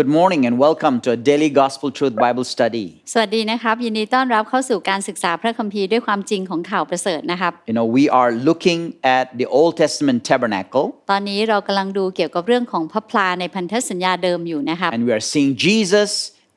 Good morning and welcome to a daily gospel truth Bible study. สวัสดีนะครับ ยินดีต้อนรับเข้าสู่การศึกษาพระคัมภีร์ด้วยความจริงของข่าวประเสริฐนะครับ You know, we are looking at the Old Testament tabernacle ตอนนี้เรากำลังดูเกี่ยวกับเรื่องของพระพลาในพันธสัญญาเดิมอยู่นะครับ and we are seeing Jesus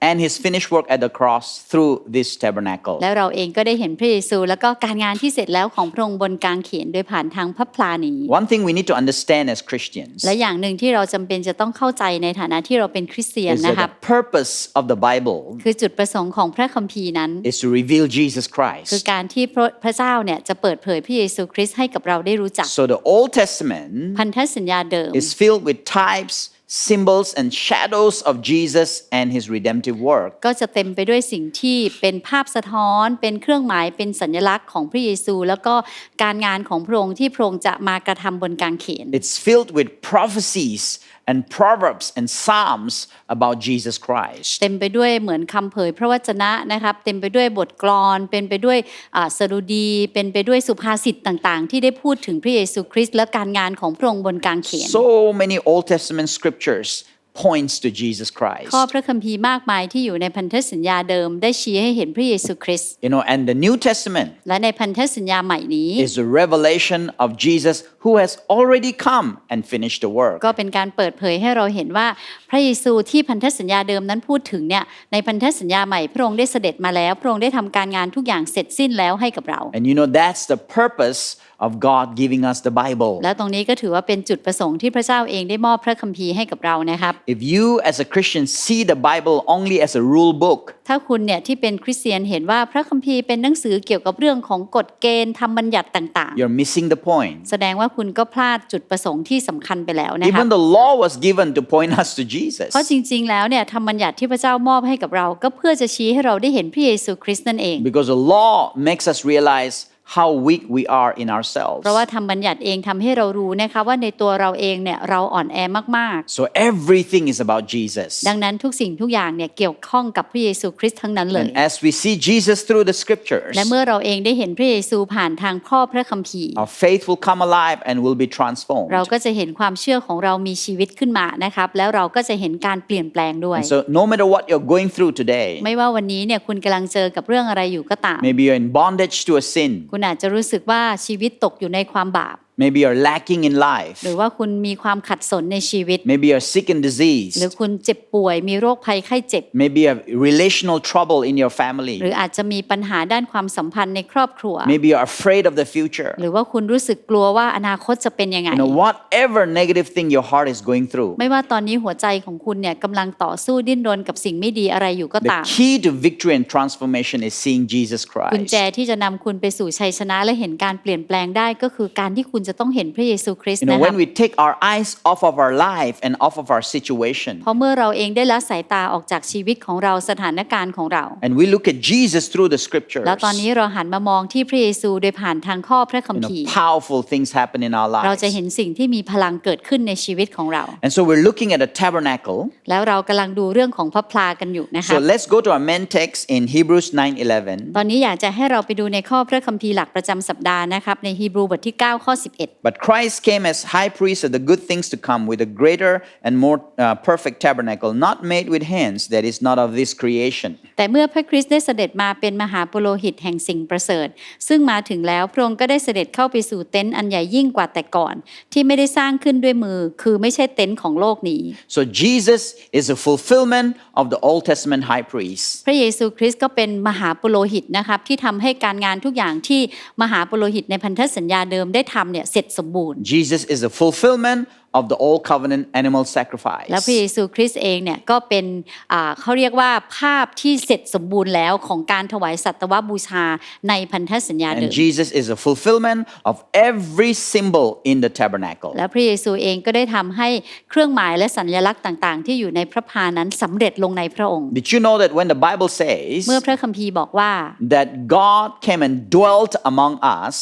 and his finished work at the cross through this tabernacle. แล้วเราเองก็ได้เห็นพระเยซู แล้วก็การงานที่เสร็จแล้วของพระองค์บนกลางเขียนโดยผ่านทางพระพลานี้ One thing we need to understand as Christians และอย่างหนึ่งที่เราจำเป็นจะต้องเข้าใจในฐานะที่เราเป็นคริสเตียน is นะ that ครับ the purpose of the Bible คือจุดประสงค์ของพระคัมภีร์นั้น is to reveal Jesus คือ Christ. การที่พระพระเจ้าเนี่ยจะเปิดเผยพระเยซูคริสต์ให้กับเราได้รู้จัก So the Old Testament พันธสัญญาเดิม is filled with types, symbols, and shadows of Jesus and his redemptive work. ก็จะเต็มไปด้วยสิ่งที่เป็นภาพสะท้อน เป็นเครื่องหมายเป็นสัญลักษณ์ของพระเยซู แล้วก็การงานของพระองค์ที่พระองค์จะมากระทำบนกางเขน It's filled with prophecies and proverbs and psalms about Jesus Christ. เต็มไปด้วยเหมือนคำเผยพระวจนะนะครับเต็มไปด้วยบทกลอน เป็นไปด้วยอ่าสดุดี เป็นไปด้วยสุภาษิตต่างๆ ที่ได้พูดถึงพระเยซูคริสต์และการงานของพระองค์บนกางเขน So many Old Testament scriptures points to Jesus Christ. ข้อพระคัมภีร์มากมายที่อยู่ในพันธสัญญาเดิมได้ชี้ให้เห็นพระเยซูคริสต์ You know, and the New Testament และในพันธสัญญาใหม่นี้ is the revelation of Jesus who has already come and finished the work. ก็เป็นการเปิดเผยให้เราเห็นว่าพระเยซูที่พันธสัญญาเดิมนั้นพูดถึงเนี่ยในพันธสัญญาใหม่พระองค์ได้เสด็จมาแล้วพระองค์ได้ทำการงานทุกอย่างเสร็จสิ้นแล้วให้กับเรา And you know, that's the purpose of God giving us the Bible. และตรงนี้ก็ถือว่าเป็นจุดประสงค์ที่พระเจ้าเองได้มอบพระคัมภีร์ให้กับเรานะครับ If you as a Christian see the Bible only as a rule book, ถ้าคุณเนี่ยที่เป็นคริสเตียนเห็นว่าพระคัมภีร์เป็นหนังสือเกี่ยวกับเรื่องของกฎเกณฑ์ทำบัญญัติต่าง you're missing the point. ๆ แสดงว่าคุณก็พลาดจุดประสงค์ที่สำคัญไปแล้วนะครับ Even the law was given to point us to Jesus. เพราะจริง ๆ แล้วเนี่ยธรรมบัญญัติที่พระเจ้ามอบให้กับเรา ก็เพื่อจะชี้ให้เราได้เห็นพระเยซูคริสต์นั่นเอง Because the law makes us realize how weak we are in ourselves. เพราะว่าธรรมบัญญัติเองทำให้เรารู้นะคะว่าในตัวเราเองเนี่ยเราอ่อนแอมาก So everything is about Jesus. ๆ ดังนั้นทุกสิ่งทุกอย่างเนี่ยเกี่ยวข้องกับพระเยซูคริสต์ทั้งนั้นเลย And as we see Jesus through the scriptures, และเมื่อเราเองได้เห็นพระเยซูผ่านทางข้อพระคัมภีร์ our faith will come alive and will be transformed. เราก็จะเห็นความเชื่อของเรามีชีวิตขึ้นมานะครับ แล้วเราก็จะเห็นการเปลี่ยนแปลงด้วย And so no matter what you're going through today, ไม่ว่าวันนี้เนี่ยคุณกำลังเจอกับเรื่องอะไรอยู่ก็ตาม maybe you're in bondage to a sin, คุณอาจจะรู้สึกว่าชีวิตตกอยู่ในความบาป maybe you're lacking in life, หรือว่าคุณมีความขัดสนในชีวิต maybe you're sick and หรือ diseased, คุณเจ็บป่วยมีโรคภัยไข้เจ็บ maybe you have relational trouble in your family, หรืออาจจะมีปัญหาด้านความสัมพันธ์ในครอบครัว maybe you're afraid of the future. หรือว่าคุณรู้สึกกลัวว่าอนาคตจะเป็นยังไง You know, whatever negative thing your heart is going through, ไม่ว่าตอนนี้หัวใจของคุณเนี่ยกำลังต่อสู้ดิ้นรนกับสิ่งไม่ดีอะไรอยู่ก็ the ตาม key to victory and transformation is seeing Jesus กุญ Christ. แจที่จะนำคุณไปสู่ชัยชนะและเห็นการเปลี่ยนแปลงได้ก็คือการที่คุณจะต้องเห็นพระเยซูคริสต์ You know, นะครับ when we take our eyes off of our life and off of our situation, เพราะเมื่อเราเองได้ละสายตาออกจากชีวิตของเราสถานการณ์ของเรา and we look at Jesus through the scriptures, แล้วตอนนี้เราหันมามองที่พระเยซูโดยผ่านทางข้อพระคัม you ภี know, ร์ powerful things happen in our เราจะ lives. เห็นสิ่งที่มีพลังเกิดขึ้นในชีวิตของเรา And so we're looking at a tabernacle. แล้วเรากำลังดูเรื่องของพระพลากันอยู่นะคะ So let's go to our main text in Hebrews 9:11. ตอนนี้อยากจะให้เราไปดูในข้อพระคัมภีร์หลักประจำสัปดาห์นะครับในฮีบรูบทที่ 9 ข้อ11 But Christ came as high priest of the good things to come with a greater and more uh, perfect tabernacle, not made with hands, that is not of this creation. แต่เมื่อพระคริสต์ได้เสด็จมาเป็นมหาปุโรหิตแห่งสิ่งประเสริฐ ซึ่งมาถึงแล้วพระองค์ก็ได้เสด็จเข้าไปสู่เต็นท์อันใหญ่ยิ่งกว่าแต่ก่อน ที่ไม่ได้สร้างขึ้นด้วยมือคือไม่ใช่เต็นท์ของโลกนี้ So Jesus is a fulfillment of the Old Testament high priest. พระเยซูคริสต์ก็เป็นมหาปุโรหิตนะครับที่ทำให้การงานทุกอย่างที่มหาปุโรหิตในพันธสัญญาเดิมได้ทำเนี่ยเสร็จสมบูรณ์ Jesus is a fulfillment of the old covenant animal sacrifice. แล้วพระเยซูคริสต์เองเนี่ยก็เป็นอ่าเขาเรียกว่าภาพที่เสร็จสมบูรณ์แล้วของการถวายสัตวบูชาในพันธสัญญาเดิ And ม Jesus is a fulfillment of every symbol in the tabernacle. แล้วพระเยซูเองก็ได้ทำให้เครื่องหมายและสัญลักษณ์ต่าง ๆ ที่อยู่ในพระพานั้นสำเร็จลงในพระองค์ Did you know that when the Bible says เมื่อพระคัมภีร์บอกว่า that God came and dwelt among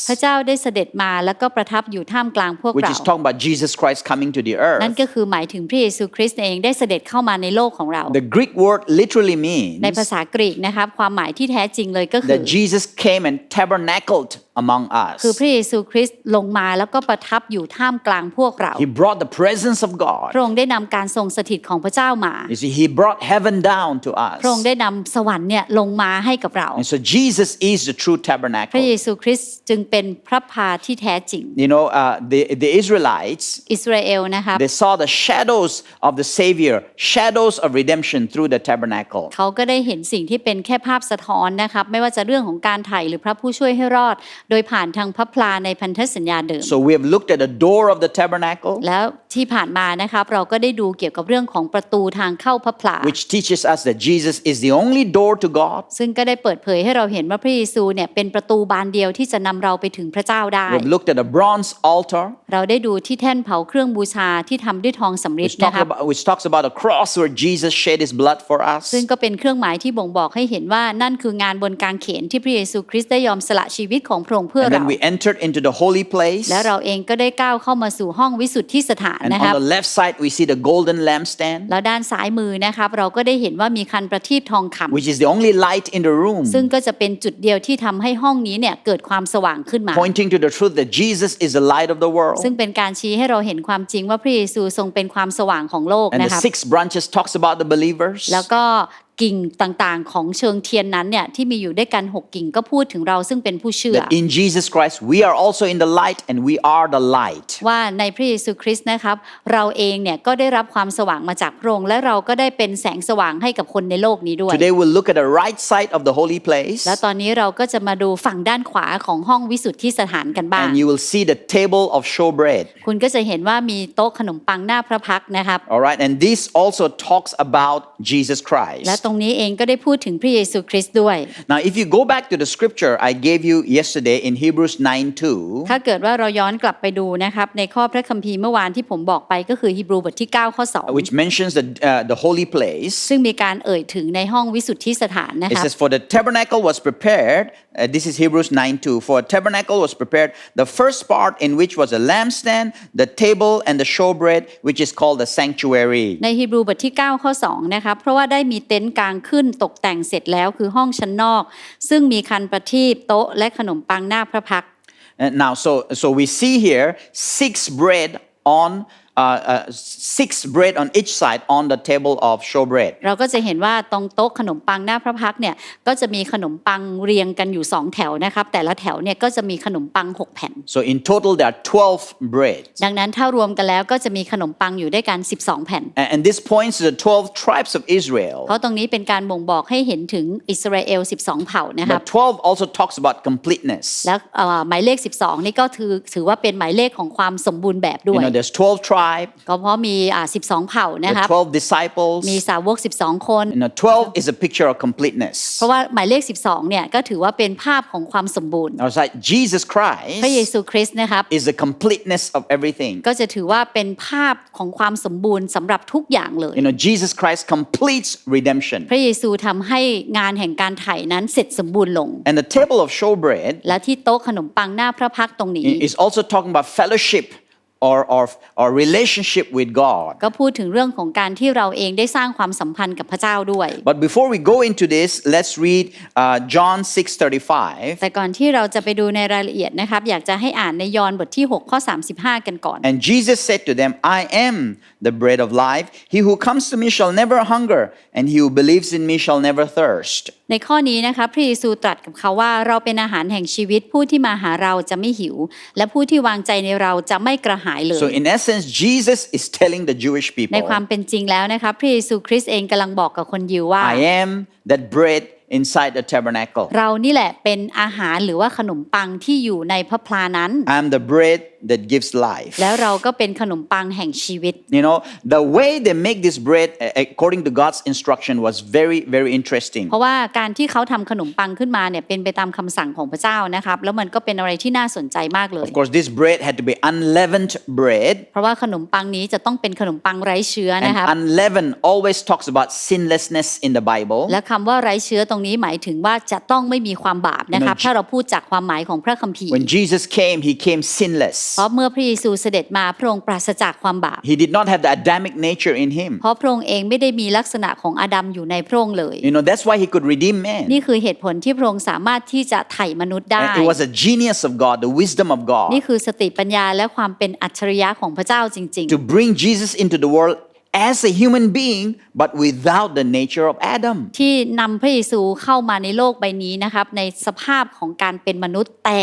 พระ us, เจ้าได้เสด็จมาแล้วก็ประทับอยู่ท่ามกลางพวก which เรา is talking about Jesus Christ coming to the นั่น earth, ก็คือหมายถึงพระเยซูคริสต์เองได้เสด็จเข้ามาในโลกของเรา the Greek word literally ใน means ภาษากรีกนะครับความหมายที่แท้จริงเลยก็คือ that Jesus came and tabernacled among คือ us. พระเยซูคริสต์ลงมาแล้วก็ประทับอยู่ท่ามกลางพวกเรา He brought the presence of พ God. ระองค์ได้นำการทรงสถิตของพระเจ้ามา You see, He brought heaven down to พระองค์ us. ได้นำสวรรค์เนี่ยลงมาให้กับเรา And so Jesus is the true พระ tabernacle. เยซูคริสต์จึงเป็นพระพาที่แท้จริง You know, uh, the, the Israelites, อิสราเอลนะครับ they saw the shadows of the Savior, shadows of redemption through the tabernacle. เขาก็ได้เห็นสิ่งที่เป็นแค่ภาพสะท้อนนะครับไม่ว่าจะเรื่องของการไถ่หรือพระผู้ช่วยให้รอดโดยผ่านทางพระพลาในพันธสัญญาเดิม So we have looked at the door of the tabernacle, แล้วที่ผ่านมานะครับเราก็ได้ดูเกี่ยวกับเรื่องของประตูทางเข้าพระพลา which teaches us that Jesus is the only door to God. ซึ่งก็ได้เปิดเผยให้เราเห็นว่าพระเยซูเนี่ยเป็นประตูบานเดียวที่จะนำเราไปถึงพระเจ้าได้ We've looked at the bronze altar, เราได้ดูที่แท่นเผาเครื่องบูชาที่ทำด้วยทองสำริด which, นะ talk ครับ about, which talks about a cross where Jesus shed his blood for us. ซึ่งก็เป็นเครื่องหมายที่บ่งบอกให้เห็นว่านั่นคืองานบนกางเขนที่พระเยซูคริสต์ได้ยอมสละชีวิตของพระองค์เพื่อ And เรา then we entered into the holy place. และเราเองก็ได้ก้าวเข้ามาสู่ห้องวิสุทธิสถาน And นะครับ on the left side, we see the golden lampstand, แล้วด้านซ้ายมือนะครับเราก็ได้เห็นว่ามีคันประทีปทองคำ which is the only light in the room, ซึ่งก็จะเป็นจุดเดียวที่ทำให้ห้องนี้เนี่ยเกิดความสว่างขึ้นมา pointing to the truth that Jesus is the light of the world. ซึ่งเป็นการชี้ให้เราเห็นความจริงว่าพระเยซูทรงเป็นความสว่างของโลก And นะ the ครับ six branches talks about the believers. แล้วก็กิ่งต่างๆ ของเชิงเทียนนั้นเนี่ยที่มีอยู่ด้วยกันหกกิ่งก็พูดถึงเราซึ่งเป็นผู้เชื่อ That in Jesus Christ, we are also in the light and we are the light. ว่าในพระเยซูคริสต์นะครับ เราเองเนี่ยก็ได้รับความสว่างมาจากพระองค์และเราก็ได้เป็นแสงสว่างให้กับคนในโลกนี้ด้วย Today, we'll look at the right side of the holy place. แล้วตอนนี้เราก็จะมาดูฝั่งด้านขวาของห้องวิสุทธิสถานกันบ้าง And you will see the table of showbread. คุณก็จะเห็นว่ามีโต๊ะขนมปังหน้าพระพักตร์นะครับ All right. And this also talks about Jesus และ Christ. ตรงนี้เองก็ได้พูดถึงพระเยซูคริสต์ด้วย Now, if you go back to the scripture I gave you yesterday in Hebrews 9 2, ถ้าเกิดว่าเราย้อนกลับไปดูนะครับในข้อพระคัมภีร์เมื่อวานที่ผมบอกไปก็คือฮีบรูบทที่9ข้อ which mentions the, uh, the holy 2 place, ซึ่งมีการเอ่ยถึงในห้องวิสุทธิสถานนะ it ครับ says, For the tabernacle was prepared, uh, this is Hebrews 9 2, for a tabernacle was prepared, the first part in which was a lampstand, the table, and the showbread, which is called the sanctuary. ในฮีบรูบทที่9ข้อ2นะครับเพราะว่าได้มีเต็นท์กลางขึ้นตกแต่งเสร็จแล้วคือห้องชั้นนอก ซึ่งมีคันประทีปโต๊ะและขนมปังหน้าพระพัก now, so so we see here six bread on uh, uh, six bread on each side on the table of showbread. เราก็จะเห็นว่าตรงโต๊ะขนมปังหน้าพระพักตร์เนี่ยก็จะมีขนมปังเรียงกันอยู่2แถวนะครับแต่ละแถวเนี่ยก็จะมีขนมปัง6แผ่น So in total, there are twelve bread, ดังนั้นถ้ารวมกันแล้วก็จะมีขนมปังอยู่ด้วยกัน 12 แผ่น and, and this points to the twelve tribes of Israel. เพราะตรงนี้เป็นการบ่งบอกให้เห็นถึงอิสราเอล 12 เผ่านะครับ But twelve also talks about completeness. แล้วเอ่อหมายเลข 12 นี่ก็ถือถือว่าเป็นหมายเลขของความสมบูรณ์แบบด้ You วย know, there's twelve tribes, ก็เพราะมีอ่า12 เผ่านะ there ครับ are twelve disciples. มีสาวก 12 คน You know, twelve is a picture of completeness. เพราะว่าหมายเลข 12 เนี่ยก็ถือว่าเป็นภาพของความสมบูรณ์ Now, it's like Jesus พระเย Christ ซูคริสต์นะครับ is the completeness of everything. ก็จะถือว่าเป็นภาพของความสมบูรณ์สำหรับทุกอย่างเลย You know, Jesus Christ completes redemption. พระเยซูทำให้งานแห่งการไถ่นั้นเสร็จสมบูรณ์ลง And the table of showbread และที่โต๊ะขนมปังหน้าพระพักตร์ตรงนี้ is also talking about fellowship or, or, or relationship with God. ก็พูดถึงเรื่องของการที่เราเองได้สร้างความสัมพันธ์กับพระเจ้าด้วย But before we go into this, let's read uh, John 6:35. แต่ก่อนที่เราจะไปดูในรายละเอียดนะครับอยากจะให้อ่านในยอห์นบทที่6ข้อ35 กันก่อน And Jesus said to them, I am the bread of life. He who comes to me shall never hunger, and he who believes in me shall never thirst. ในข้อนี้นะคะพระเยซูตรัสกับเขาว่าเราเป็นอาหารแห่งชีวิตผู้ที่มาหาเราจะไม่หิว และผู้ที่วางใจในเราจะไม่กระหายเลย So, in essence, Jesus is telling the Jewish ใน people, ความเป็นจริงแล้วนะคะพระเยซูคริสต์เองกำลังบอกกับคนยิวว่า I am that bread inside the tabernacle. เรานี่แหละเป็นอาหารหรือว่าขนมปังที่อยู่ในพระพลานั้น I'm the bread that gives life. แล้วเราก็เป็นขนมปังแห่งชีวิต You know, the way they make this bread uh, according to God's instruction was very, very interesting. เพราะว่าการที่เขาทำขนมปังขึ้นมาเนี่ยเป็นไปตามคำสั่งของพระเจ้านะครับแล้วมันก็เป็นอะไรที่น่าสนใจมากเลย Of course, this bread had to be unleavened bread. เพราะว่าขนมปังนี้จะต้องเป็นขนมปังไร้เชื้อ And นะครับ unleavened always talks about sinlessness in the Bible. และคำว่าไร้เชื้อตรงนี้หมายถึงว่าจะต้องไม่มีความบาปนะครับ You know, ถ้าเราพูดจากความหมายของพระคัมภีร์ When Jesus came, he came sinless. เพราะเมื่อพระเยซูเสด็จมาพระองค์ปราศจากความบาป He did not have the Adamic nature in him. เพราะพระองค์เองไม่ได้มีลักษณะของอาดัมอยู่ในพระองค์เลย You know, that's why he could redeem man. นี่คือเหตุผลที่พระองค์สามารถที่จะไถ่มนุษย์ได้ And it was a genius of God, the wisdom of God, นี่คือสติปัญญาและความเป็นอัจฉริยะของพระเจ้าจริง to bring Jesus into the world as a human being, but without the nature of Adam. ๆที่นำพระเยซูเข้ามาในโลกใบนี้นะครับในสภาพของการเป็นมนุษย์แต่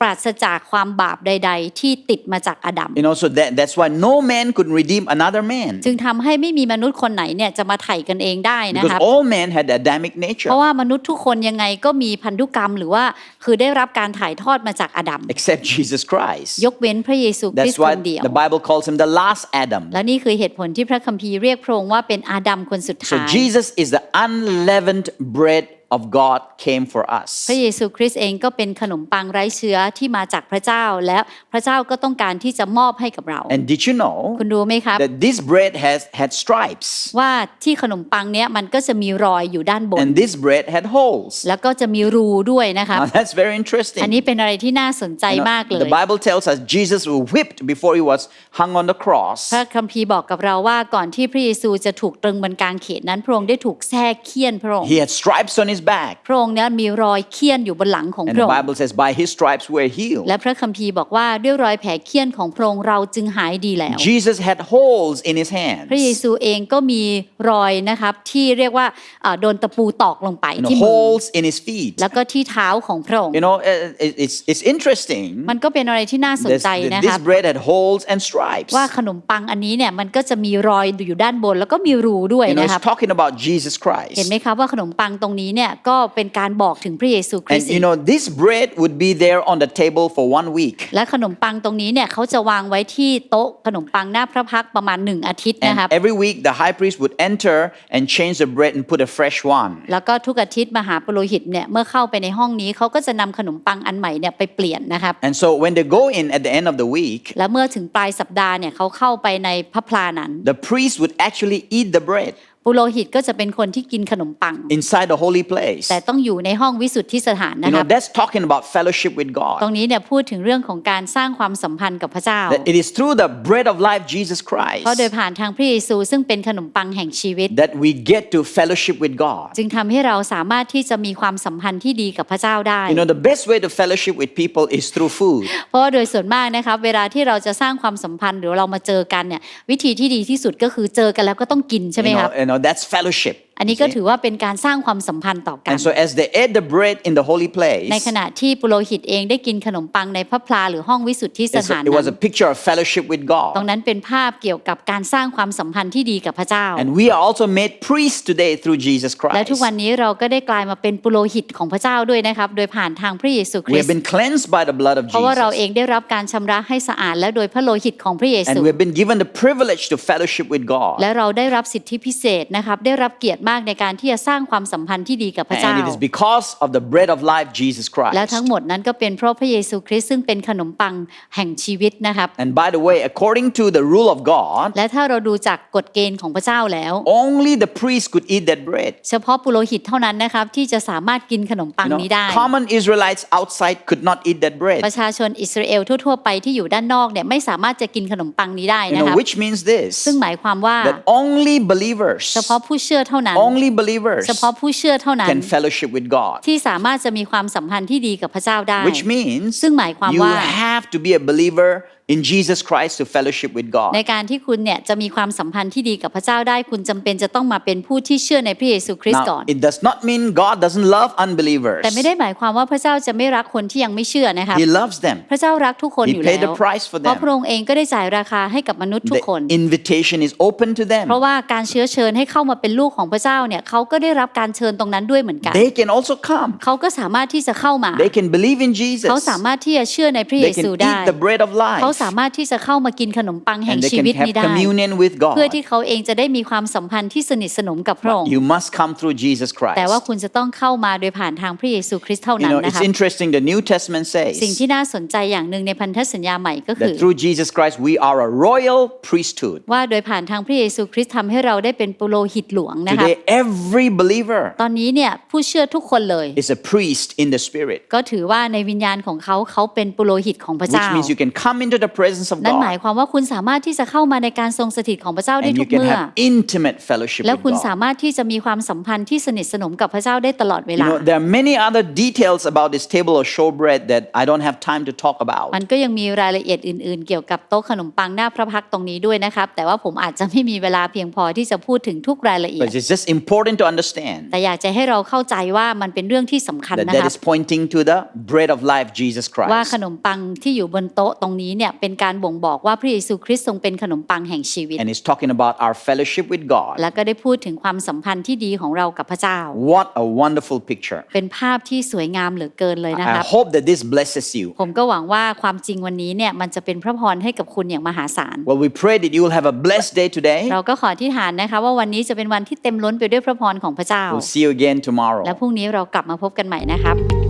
ปราศจากความบาปใด ๆ ที่ติดมาจากอาดัม You know, so that, that's why no man could redeem another man. จึงทำให้ไม่มีมนุษย์คนไหนเนี่ยจะมาไถ่กันเองได้นะ Because ครับ all men had Adamic nature, เพราะว่ามนุษย์ทุกคนยังไงก็มีพันธุกรรมหรือว่าคือได้รับการถ่ายทอดมาจากอาดัม except Jesus Christ. ยกเว้นพระเยซูคริส That's ต์ค why นเดียว the Bible calls him the last Adam. และนี่คือเหตุผลที่พระคัมภีร์เรียกพระองค์ว่าเป็นอาดัมคนสุด So ท้าย Jesus is the unleavened bread of God came for us. พระเยซูคริสต์เองก็เป็นขนมปังไร้เชื้อที่มาจากพระเจ้าและพระเจ้าก็ต้องการที่จะมอบให้กับเรา And did you know คุณรู้ไหมครับ that this bread has had stripes ว่าที่ขนมปังเนี้ยมันก็จะมีรอยอยู่ด้านบน and this bread had holes? แล้วก็จะมีรูด้วยนะครับ Now that's very อัน interesting. นี้เป็นอะไรที่น่าสนใจ You know, มากเลย the Bible tells us Jesus was whipped before he was hung on the cross. พระคัมภีร์บอกกับเราว่าก่อนที่พระเยซูจะถูกตรึงบนกางเขนนั้นพระองค์ได้ถูกแท้เคี่ยนพระองค์ He had stripes on his back. พระองค์เนี้ยมีรอยเคี่ยนอยู่บนหลังของ And พระ the องค์ Bible says, by his stripes we're healed. และพระคัมภีร์บอกว่าด้วยรอยแผลเคี่ยนของพระองค์เราจึงหายดีแล้ว Jesus had holes in his hands. พระเยซูเองก็มีรอยนะครับที่เรียกว่าเอ่อโดนตะปูตอกลงไป You know, ที่มือ holes in his feet. แล้วก็ที่เท้าของพระองค์ You know, uh, it- it's, it's interesting. มันก็เป็นอะไรที่น่าสน This, ใจนะค this รับ bread had holes and stripes. ว่าขนมปังอันนี้เนี่ยมันก็จะมีรอยอยู่ด้านบนแล้วก็มีรูด้วย You know, นะครับ it's talking about Jesus เห็น Christ. ไหมครับว่าขนมปังตรงนี้เนี่ยก็เป็นการบอกถึงพระเยซูคริส And ต์ you know, this bread would be there on the table for one week. และขนมปังตรงนี้เนี่ยเขาจะวางไว้ที่โต๊ะขนมปังหน้าพระพักตร์ประมาณหนึ่งอาทิตย์ And นะครับ every week, the high priest would enter and change the bread and put a fresh one. แล้วก็ทุกอาทิตย์มหาปุโรหิตเนี่ยเมื่อเข้าไปในห้องนี้เขาก็จะนำขนมปังอันใหม่เนี่ยไปเปลี่ยนนะครับ And so when they go in at the end of the week, และเมื่อถึงปลายสัปดาห์เนี่ยเขาเข้าไปในพระพลานั้น the priest would actually eat the bread ปุโรหิตก็จะเป็นคนที่กินขนมปัง inside the holy place. แต่ต้องอยู่ในห้องวิสุทธิสถาน You นะค know, รับ that's talking about fellowship with ตรง God. นี้เนี่ยพูดถึงเรื่องของการสร้างความสัมพันธ์กับพระเจ้า That it is through the bread of life, Jesus เพราะโดย Christ, ผ่านทางพระเยซูซึ่งเป็นขนมปังแห่งชีวิต that we get to fellowship with God. จึงทำให้เราสามารถที่จะมีความสัมพันธ์ที่ดีกับพระเจ้าได้ You know, the best way to fellowship with people is through food. เพราะว่าโดยส่วนมากนะครับเวลาที่เราจะสร้างความสัมพันธ์หรือเรามาเจอกันเนี่ยวิธีที่ดีที่สุดก็คือเจอกันแล้วก็ต้องกินใช่ไหม You ค know, รับ you know that's fellowship. อัน you นี้ก็ see. ถือว่าเป็นการสร้างความสัมพันธ์ต่อกัน And so as they ate the bread in the holy ใน place, ขณะที่ปุโรหิตเองได้กินขนมปังในพระพลาหรือห้องวิสุทธิส it's- ถาน it นั้ was น a picture of fellowship with ตรง God. นั้นเป็นภาพเกี่ยวกับการสร้างความสัมพันธ์ที่ดีกับพระเจ้า And we are also made priests today through Jesus และทุก Christ. วันนี้เราก็ได้กลายมาเป็นปุโรหิตของพระเจ้าด้วยนะครับ โดยผ่านทางพระเยซูค We ริส have ต์ been cleansed by the blood of เพราะว่าเราเอ Jesus. งได้รับการชำระให้สะอาดและโดยพระโลหิตของพระเยซู And we have been given the privilege to fellowship with God. และเราได้รับสิทธิพิเศษนะครับได้รับเกียรติมากในการที่จะสร้างความสัมพันธ์ที่ดีกับพระเจ้า And it is because of the bread of life, Jesus และ Christ. ทั้งหมดนั้นก็เป็นเพราะพระเยซูคริสต์ซึ่งเป็นขนมปังแห่งชีวิตนะครับ And by the way, according to the rule of God, และถ้าเราดูจากกฎเกณฑ์ของพระเจ้าแล้ว only the priest could eat that bread. เฉพาะปุโรหิตเท่านั้นนะครับที่จะสามารถกินขนมปัง You know, นี้ได้ common Israelites outside could not eat that ป bread. ระชาชนอิสราเอลทั่วๆไปที่อยู่ด้านนอกเนี่ยไม่สามารถจะกินขนมปังนี้ได้ You นะค know, รับ which means this ซึ่งหมายความว่า that only believers, เฉพาะผู้เชื่อเท่านั้only believers เฉพาะผู้เชื่อเท่านั้น can fellowship with God. ที่สามารถจะมีความสัมพันธ์ที่ดีกับพระเจ้าได้ Which means ซึ่งหมายความ you ว่า have to be a believer in Jesus Christ to fellowship with God. ในการที่คุณเนี่ยจะมีความสัมพันธ์ที่ดีกับพระเจ้าได้คุณจำเป็นจะต้องมาเป็นผู้ที่เชื่อในพระเยซูคริสต์ก่อน Now, it does not mean God doesn't love unbelievers. แต่ไม่ได้หมายความว่าพระเจ้าจะไม่รักคนที่ยังไม่เชื่อนะครับ He loves them. พระเจ้ารักทุกคน He อยู่ paid แล้ว the price for เพราะ them. พระองค์เองก็ได้จ่ายราคาให้กับมนุษย์ทุกคน The invitation is open to เพราะ them. ว่าการเชื้อเชิญให้เข้ามาเป็นลูกของพระเจ้าเนี่ยเขาก็ได้รับการเชิญตรงนั้นด้วยเหมือนกัน They can also come. เขาก็สามารถที่จะเข้ามา They can believe in Jesus. เขาสามารถที่จะเชื่อในพระเย They ซู can ได้ eat the bread of เขา life. สามารถที่จะเข้ามากินขนมปังแห่ง And they ชี can วิต have นี้ได้ communion with เพื่อ God. ที่เขาเองจะได้มีความสัมพันธ์ที่สนิทสนมกับพระองค์ You must come through Jesus แต่ว่า Christ. คุณจะต้องเข้ามาโดยผ่านทางพระเยซูคริสต์เท่า You นั้น know, นะ it's ครับ interesting. The New Testament สิ่ง says ที่น่าสนใจอย่างหนึ่งในพันธสัญญาใหม่ก็คือ that through Jesus Christ we are a royal priesthood. ว่าโดยผ่านทางพระเยซูคริสต์ทำให้เราได้เป็นปุโรหิตหลวงนะครับ Today, every believer ตอนนี้เนี่ยผู้เชื่อทุกคนเลย is a priest in the spirit, ก็ถือว่าในวิญญาณของเขาเขาเป็นปุโรหิตของพระ which เจ้า means you can come into the presence of นั่นหมาย God. ความว่าคุณสามารถที่จะเข้ามาในการทรงสถิตของพระเจ้าได้ And ทุ you ก can เมื่อ have intimate fellowship แล้ว with คุณ God. สามารถที่จะมีความสัมพันธ์ที่สนิทสนมกับพระเจ้าได้ตลอดเว You ลา know, there are many other details about this table of showbread that I don't have time to talk about. มันก็ยังมีรายละเอียดอื่น ๆ เกี่ยวกับโต๊ะขนมปังหน้าพระพักตรงนี้ด้วยนะครับ แต่ว่าผมอาจจะไม่มีเวลาเพียงพอที่จะพูดถึงทุกรายละเอียด But it's just important to understand แต่อยากจะให้เราเข้าใจว่ามันเป็นเรื่องที่สำคัญ that นะ that ครับ is pointing to the bread of life, Jesus ว่า Christ. ขนมปังที่อยู่บนโต๊ะตรงนี้เนี่ยเป็นการบ่งบอกว่าพระเยซูคริสต์ทรงเป็นขนมปังแห่งชีวิต And it's talking about our fellowship with God. แล้วก็ได้พูดถึงความสัมพันธ์ที่ดีของเรากับพระเจ้า What a wonderful picture. เป็นภาพที่สวยงามเหลือเกินเลยนะค I รับ hope that this blesses you. ผมก็หวังว่าความจริงวันนี้เนี่ยมันจะเป็นพระพรให้กับคุณอย่างมหาศาล Well, we pray that you will have a blessed day today. เราก็ขอที่ฐานนะคะว่าวันนี้จะเป็นวันที่เต็มล้นไปด้วยพระพรของพระเจ้า We'll see you again tomorrow. และพรุ่งนี้เรากลับมาพบกันใหม่นะครับ